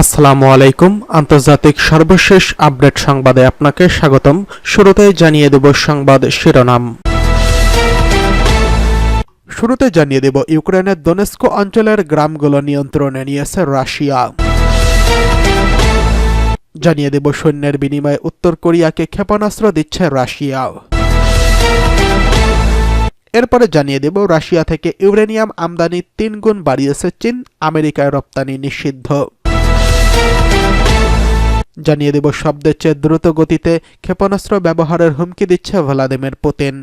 আসসালামু আলাইকুম। আন্তর্জাতিক সর্বশেষ আপডেট সংবাদে আপনাকে স্বাগতম। শুরুতে জানিয়ে দেব সংবাদ শিরোনাম। শুরুতে জানিয়ে দেব, ইউক্রেনের দোনেস্কো অঞ্চলের গ্রামগুলো নিয়ন্ত্রণে নিয়েছে রাশিয়া। জানিয়ে দেব, সৈন্যের বিনিময়ে উত্তর কোরিয়াকে ক্ষেপণাস্ত্র দিচ্ছে রাশিয়া। এরপরে জানিয়ে দেব, রাশিয়া থেকে ইউরেনিয়াম আমদানি তিন গুণ বাড়িয়েছে চীন, আমেরিকায় রপ্তানি নিষিদ্ধ। জানিয়ে দেব শব্দের চেয়ে দ্রুত গতিতে ক্ষেপণাস্ত্র ব্যবহারের হুমকি দিচ্ছে ভ্লাদিমির পুতিন।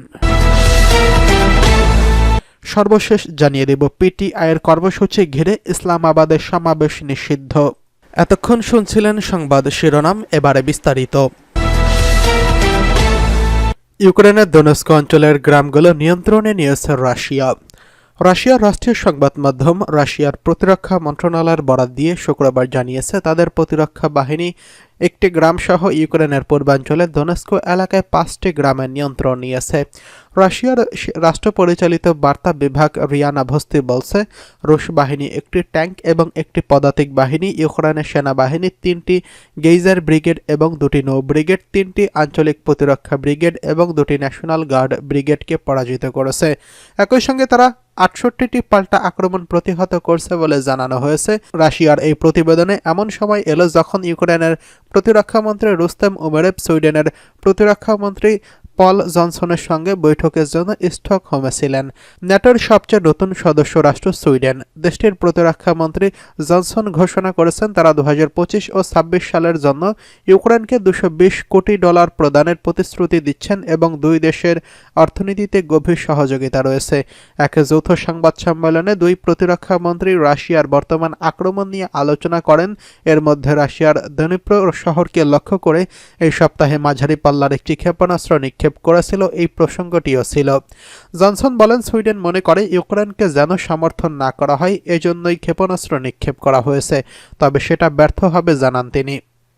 সর্বশেষ জানিয়ে দেব, পিটিআইয়ের কর্মসূচি ঘিরে ইসলামাবাদের সমাবেশ নিষিদ্ধ। এতক্ষণ শুনছিলেন সংবাদ শিরোনাম, এবারে বিস্তারিত। ইউক্রেনের দোনস্ক অঞ্চলের গ্রামগুলো নিয়ন্ত্রণে নিয়েছে রাশিয়া। রাশিয়ার রাষ্ট্রীয় সংবাদ মাধ্যম রাশিয়ার প্রতিরক্ষা মন্ত্রণালয়ের বরাত দিয়ে শুক্রবার জানিয়েছে, তাদের প্রতিরক্ষা বাহিনী একটি গ্রামসহ ইউক্রেনের পূর্বাঞ্চলে দোনেস্কো এলাকায় পাঁচটি গ্রামের নিয়ন্ত্রণ নিয়েছে। রাশিয়ার রাষ্ট্র পরিচালিত বার্তা বিভাগ রিয়ানা ভস্তি বলছে, রুশ বাহিনী একটি ট্যাঙ্ক এবং একটি পদাতিক বাহিনী, ইউক্রেনের সেনাবাহিনী তিনটি, গেইজার ব্রিগেড এবং দুটি নৌ ব্রিগেড, তিনটি আঞ্চলিক প্রতিরক্ষা ব্রিগেড এবং দুটি ন্যাশনাল গার্ড ব্রিগেডকে পরাজিত করেছে। একই সঙ্গে তারা আটষট্টিটি পাল্টা আক্রমণ প্রতিহত করছে বলে জানানো হয়েছে। রাশিয়ার এই প্রতিবেদনে এমন সময় এলো যখন ইউক্রেনের প্রতিরক্ষামন্ত্রী রুস্তম উমেরেব সুইডেনের প্রতিরক্ষামন্ত্রী পল জনসনের সঙ্গে বৈঠকের জন্য স্টকহোমে ছিলেন। ন্যাটোর সবচেয়ে নতুন সদস্য রাষ্ট্র সুইডেন। দেশটির প্রতিরক্ষা মন্ত্রী জনসন ঘোষণা করেছেন তারা দু হাজার পঁচিশ ও ছাব্বিশ সালের জন্য ইউক্রেনকে দুশো কোটি ডলার প্রদানের প্রতিশ্রুতি দিচ্ছেন এবং দুই দেশের অর্থনীতিতে গভীর সহযোগিতা রয়েছে। এক যৌথ সংবাদ সম্মেলনে দুই প্রতিরক্ষা মন্ত্রী রাশিয়ার বর্তমান আক্রমণ নিয়ে আলোচনা করেন। এর মধ্যে রাশিয়ার দনিপ্র শহরকে লক্ষ্য করে এই সপ্তাহে মাঝারি পাল্লার একটি ক্ষেপণাস্ত্র নিক্ষেপ করেছিল, এই প্রসঙ্গটিও ছিল। জনসন বলেন, সুইডেন মনে করে ইউক্রেনকে যেন সমর্থন না করা হয়, এজন্যই ক্ষেপণাস্ত্র নিক্ষেপ করা হয়েছে, তবে সেটা ব্যর্থ হবে জানান তিনি।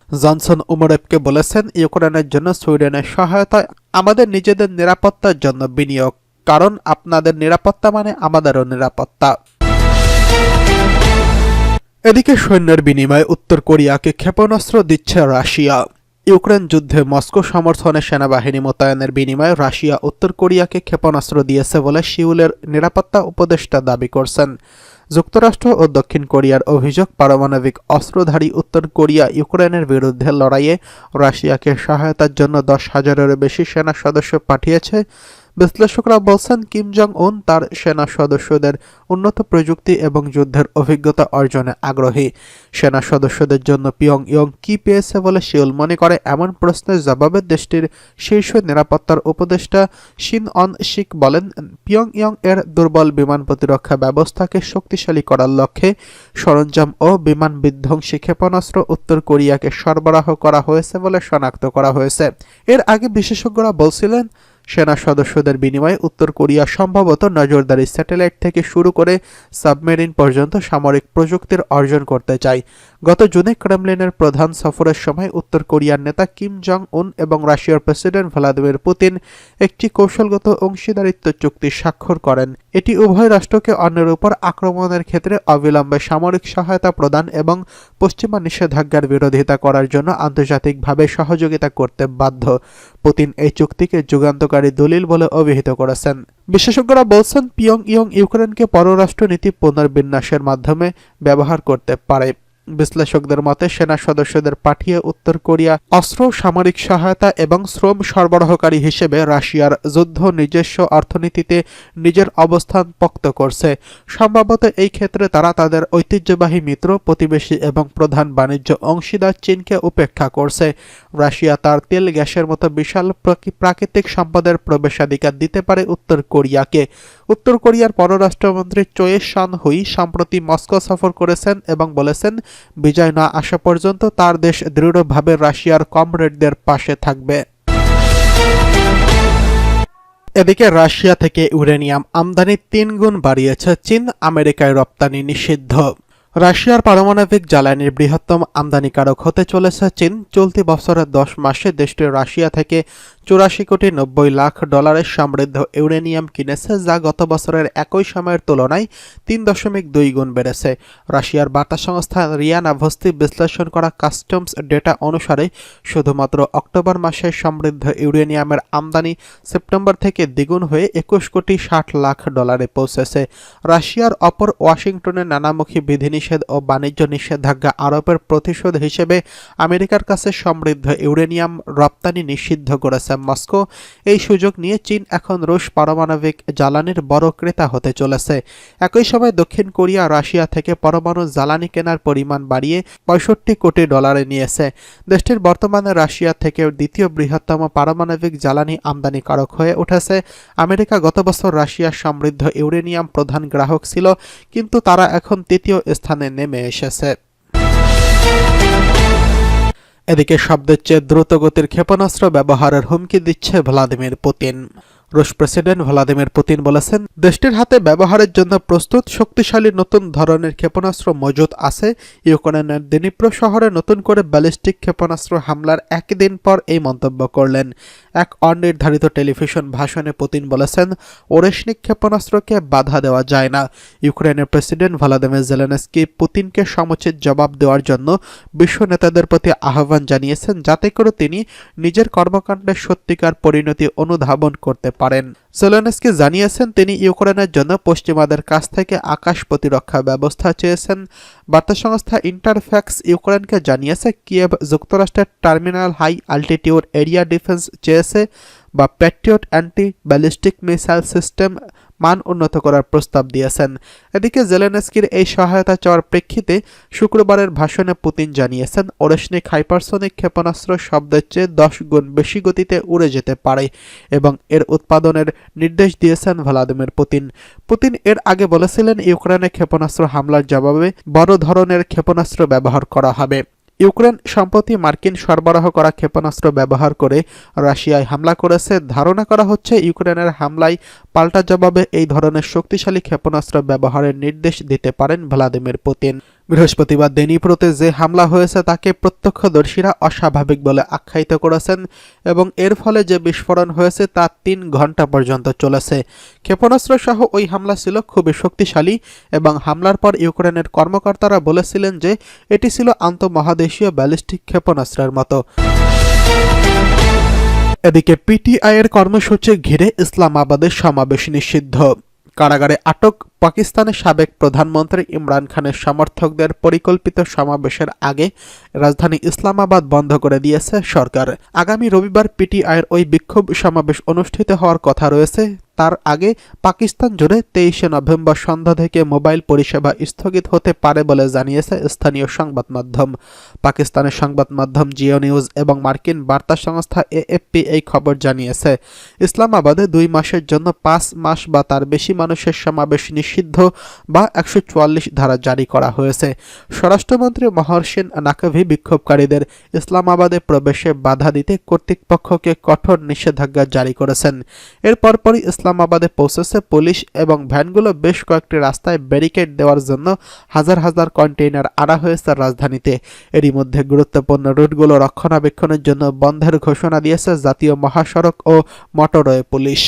জনসন উমরেবকে বলেছেন, ইউক্রেনের জন্য সুইডেনের সহায়তা আমাদের নিজেদের নিরাপত্তার জন্য বিনিয়োগ, কারণ আপনাদের নিরাপত্তা মানে আমাদেরও নিরাপত্তা। এদিকে সৈন্যের বিনিময়ে উত্তর কোরিয়াকে ক্ষেপণাস্ত্র দিচ্ছে রাশিয়া। ইউক্রেন যুদ্ধে মস্কো সমর্থনে সেনাবাহিনী মোতায়েনের বিনিময়ে রাশিয়া উত্তর কোরিয়াকে ক্ষেপণাস্ত্র দিয়েছে বলে সিউলের নিরাপত্তা উপদেষ্টা দাবি করছেন। যুক্তরাষ্ট্র ও দক্ষিণ কোরিয়ার অভিযোগ, পারমাণবিক অস্ত্রধারী উত্তর কোরিয়া ইউক্রেনের বিরুদ্ধে লড়াইয়ে রাশিয়াকে সহায়তার জন্য দশ হাজারেরও বেশি সেনা সদস্য পাঠিয়েছে। বিশ্লেষকরা বলছেন কিম জং উন তার সেনা সদস্যদের উন্নত প্রযুক্তি এবং যুদ্ধের অভিজ্ঞতা অর্জনে আগ্রহী। সেনা সদস্যদের জন্য পিয়ং ইয়ং কি পেয়েছে বলে শিউল মনে করে এমন প্রশ্নের জবাবে দেশটির শীর্ষ নিরাপত্তার উপদেষ্টা শিন অন শিক বলেন পিয়ং ইয়ং এর দুর্বল বিমান প্রতিরক্ষা ব্যবস্থাকে শক্তিশালী করার লক্ষ্যে সরঞ্জাম ও বিমান বিধ্বংসী ক্ষেপণাস্ত্র উত্তর কোরিয়াকে সরবরাহ করা হয়েছে বলে শনাক্ত করা হয়েছে। এর আগে বিশেষজ্ঞরা বলছিলেন সেনা সদস্যদের বিনিময়ে উত্তর কোরিয়া সম্ভবত নজরদারি স্যাটেলাইট থেকে শুরু করে সাবমেরিন পর্যন্ত সামরিক প্রযুক্তির অর্জন করতে চায়। গত জুনে ক্রেমলিনের প্রধান সফরের সময় উত্তর কোরিয়ার নেতা কিম জং উন এবং রাশিয়ার প্রেসিডেন্ট ভ্লাদিমির পুতিন একটি কৌশলগত অংশীদারিত্ব চুক্তি স্বাক্ষর করেন। এটি উভয় রাষ্ট্রকে অন্যের উপর আক্রমণের ক্ষেত্রে অবিলম্বে সামরিক সহায়তা প্রদান এবং পশ্চিমা নিষেধাজ্ঞার বিরোধিতা করার জন্য আন্তর্জাতিকভাবে সহযোগিতা করতে বাধ্য। পুতিন এই চুক্তিকে যুগান্তকারী দলিল বলে অভিহিত করেছেন। বিশেষজ্ঞরা বলছেন, পিয়ং ইয়ং ইউক্রেনকে পররাষ্ট্র নীতি পুনর্বিন্যাসের মাধ্যমে ব্যবহার করতে পারে। বিশ্লেষকদের মতে, সেনা সদস্যদের পাঠিয়ে উত্তর কোরিয়া অস্ত্র, সামরিক সহায়তা এবং শ্রম সরবরাহকারী হিসেবে রাশিয়ার যুদ্ধ নিজস্ব অর্থনীতিতে নিজের অবস্থান পোক্ত করছে। সম্ভবত এই ক্ষেত্রে তারা তাদের ঐতিহ্যবাহী মিত্র, প্রতিবেশী এবং প্রধান বাণিজ্য অংশীদার চীনকে উপেক্ষা করছে। রাশিয়া তার তেল গ্যাসের মতো বিশাল প্রাকৃতিক সম্পদের প্রবেশাধিকার দিতে পারে উত্তর কোরিয়াকে। উত্তর কোরিয়ার পররাষ্ট্রমন্ত্রী চোয়ে শান হুই সম্প্রতি মস্কো সফর করেছেন এবং বলেছেন বিজয় না আসা পর্যন্ত তার দেশ দৃঢ়ভাবে রাশিয়ার কমরেডদের পাশে থাকবে। এদিকে রাশিয়া থেকে ইউরেনিয়াম আমদানি তিন গুণ বাড়িয়েছে, চীন আমেরিকায় রপ্তানি নিষিদ্ধ। রাশিয়ার পারমাণবিক জ্বালানির বৃহত্তম আমদানিকারক হতে চলেছে চীন। চলতি বছরের দশ মাসে দেশটি রাশিয়া থেকে চুরাশি কোটি নব্বই লাখ ডলারের সমৃদ্ধ ইউরেনিয়াম কিনেছে, যা গত বছরের একই সময়ের তুলনায় তিন দশমিক দুই গুণ বেড়েছে। রাশিয়ার বার্তা সংস্থা রিয়ানা ভস্তি বিশ্লেষণ করা কাস্টমস ডেটা অনুসারে, শুধুমাত্র অক্টোবর মাসে সমৃদ্ধ ইউরেনিয়ামের আমদানি সেপ্টেম্বর থেকে দ্বিগুণ হয়ে একুশ কোটি ষাট লাখ ডলারে পৌঁছেছে। রাশিয়ার অপর ওয়াশিংটনের নানামুখী বিধিনিষেধ ও বাণিজ্য নিষেধাজ্ঞা আরোপের প্রতিশোধ হিসেবে আমেরিকার কাছে সমৃদ্ধ ইউরেনিয়াম রপ্তানি নিষিদ্ধ করেছে। মস্কো এই সুযোগ নিয়ে চীন এখন রুশ পারমাণবিক জ্বালানির বড় ক্রেতা হতে চলেছে। একই সময় দক্ষিণ কোরিয়া, রাশিয়া থেকে পরমাণু জ্বালানি কেনার পরিমাণ বাড়িয়ে পঁয়ষট্টি কোটি ডলারে নিয়েছে। দেশটির বর্তমানে রাশিয়া থেকে দ্বিতীয় বৃহত্তম পারমাণবিক জ্বালানি আমদানিকারক হয়ে উঠেছে। আমেরিকা গত বছর রাশিয়ার সমৃদ্ধ ইউরেনিয়াম প্রধান গ্রাহক ছিল, কিন্তু তারা এখন তৃতীয় স্থানে নেমে এসেছে। এদিকে শব্দের চেয়ে দ্রুতগতির ক্ষেপণাস্ত্র ব্যবহারের হুমকি দিচ্ছে ভ্লাদিমির পুতিন। রুশ প্রেসিডেন্ট ভ্লাদিমির পুতিন বলেছেন, দেশটির হাতে ব্যবহারের জন্য প্রস্তুত, শক্তিশালী, নতুন ধরনের ক্ষেপণাস্ত্র মজুদ আছে। ইউক্রেনের দিনিপ্র শহরে নতুন করে ব্যালিস্টিক ক্ষেপণাস্ত্র হামলার একদিন পর এই মন্তব্য করলেন। এক অনির্ধারিত টেলিভিশন ভাষণে পুতিন বলেছেন, ওরেশনিক ক্ষেপণাস্ত্রকে বাধা দেওয়া যায় না। ইউক্রেনের প্রেসিডেন্ট ভ্লাদিমির জেলেনস্কি পুতিনকে সমুচিত জবাব দেওয়ার জন্য বিশ্ব নেতাদের প্রতি আহ্বান জানিয়েছেন, যাতে করে তিনি নিজের কর্মকাণ্ডের সত্যিকার পরিণতি অনুধাবন করতে পারেন। সেলেনস্কি জানিয়েছেন, তিনি ইউক্রেনের জন্য পশ্চিমাদের কাছ থেকে আকাশ প্রতিরক্ষা ব্যবস্থা চেয়েছেন। বার্তা সংস্থা ইন্টারফ্যাক্স ইউক্রেনকে জানিয়েছে, কিয়েভ যুক্তরাষ্ট্রের terminal high altitude area defence চেয়েছে বা patriot anti ballistic missile system মান উন্নত করার প্রস্তাব দিয়েছেন। এদিকে জেলেনস্কির এই সহায়তা চাওয়ার প্রেক্ষিতে শুক্রবারের ভাষণে পুতিন জানিয়েছেন ওরেশনিক হাইপারসোনিক ক্ষেপণাস্ত্র শব্দের চেয়ে দশ গুণ বেশি গতিতে উড়ে যেতে পারে এবং এর উৎপাদনের নির্দেশ দিয়েছেন ভ্লাদিমির পুতিন। পুতিন এর আগে বলেছিলেন, ইউক্রেনে ক্ষেপণাস্ত্র হামলার জবাবে বড় ধরনের ক্ষেপণাস্ত্র ব্যবহার করা হবে। ইউক্রেন সম্প্রতি মার্কিন সরবরাহ করা ক্ষেপণাস্ত্র ব্যবহার করে রাশিয়ায় হামলা করেছে। ধারণা করা হচ্ছে, ইউক্রেনের হামলায় পাল্টা জবাবে এই ধরনের শক্তিশালী ক্ষেপণাস্ত্র ব্যবহারের নির্দেশ দিতে পারেন ভ্লাদিমির পুতিন। বৃহস্পতিবার দেনিপ্রোতে যে হামলা হয়েছে তাকে প্রত্যক্ষদর্শীরা অস্বাভাবিক বলে আখ্যায়িত করেছেন এবং এর ফলে যে বিস্ফোরণ হয়েছে তা তিন ঘণ্টা পর্যন্ত চলেছে। ক্ষেপণাস্ত্র সহ ওই হামলা ছিল খুবই শক্তিশালী এবং হামলার পর ইউক্রেনের কর্মকর্তারা বলেছিলেন যে এটি ছিল আন্তঃমহাদেশীয় ব্যালিস্টিক ক্ষেপণাস্ত্রের মতো। এদিকে পিটিআই এর কর্মসূচি ঘিরে ইসলামাবাদের সমাবেশ নিষিদ্ধ। কারাগারে আটক পাকিস্তানের সাবেক প্রধানমন্ত্রী ইমরান খানের সমর্থকদের পরিকল্পিত সমাবেশের আগে রাজধানী ইসলামাবাদ বন্ধ করে দিয়েছে সরকার। আগামী রবিবার পিটিআইয়ের ওই বিক্ষোভ সমাবেশ অনুষ্ঠিত হওয়ার কথা রয়েছে। তার আগে পাকিস্তান জুড়ে তেইশে নভেম্বর সন্ধ্যা থেকে মোবাইল পরিষেবা স্থগিত হতে পারে বলে জানিয়েছে স্থানীয় সংবাদ মাধ্যম। পাকিস্তানের সংবাদ মাধ্যম জিও নিউজ এবং মার্কিন বার্তা সংস্থা এএফপি এই খবর জানিয়েছে। ইসলামাবাদে দুই মাসের জন্য পাঁচ মাস বা তার বেশি মানুষের সমাবেশ নিষিদ্ধ বা একশো চুয়াল্লিশ ধারা জারি করা হয়েছে। স্বরাষ্ট্রমন্ত্রী মহর্ষেন নাকভি বিক্ষোভকারীদের ইসলামাবাদে প্রবেশে বাধা দিতে কর্তৃপক্ষকে কঠোর নিষেধাজ্ঞা জারি করেছেন। এর পরপরই ইসলামাবাদে পৌঁছেছে পুলিশ এবং ভ্যানগুলো বেশ কয়েকটি রাস্তায় ব্যারিকেড দেওয়ার জন্য হাজার হাজার কন্টেইনার আনা হয়েছে রাজধানীতে। এরই মধ্যে গুরুত্বপূর্ণ রুটগুলো রক্ষণাবেক্ষণের জন্য বন্ধের ঘোষণা দিয়েছে জাতীয় মহাসড়ক ও মোটরওয়ে পুলিশ।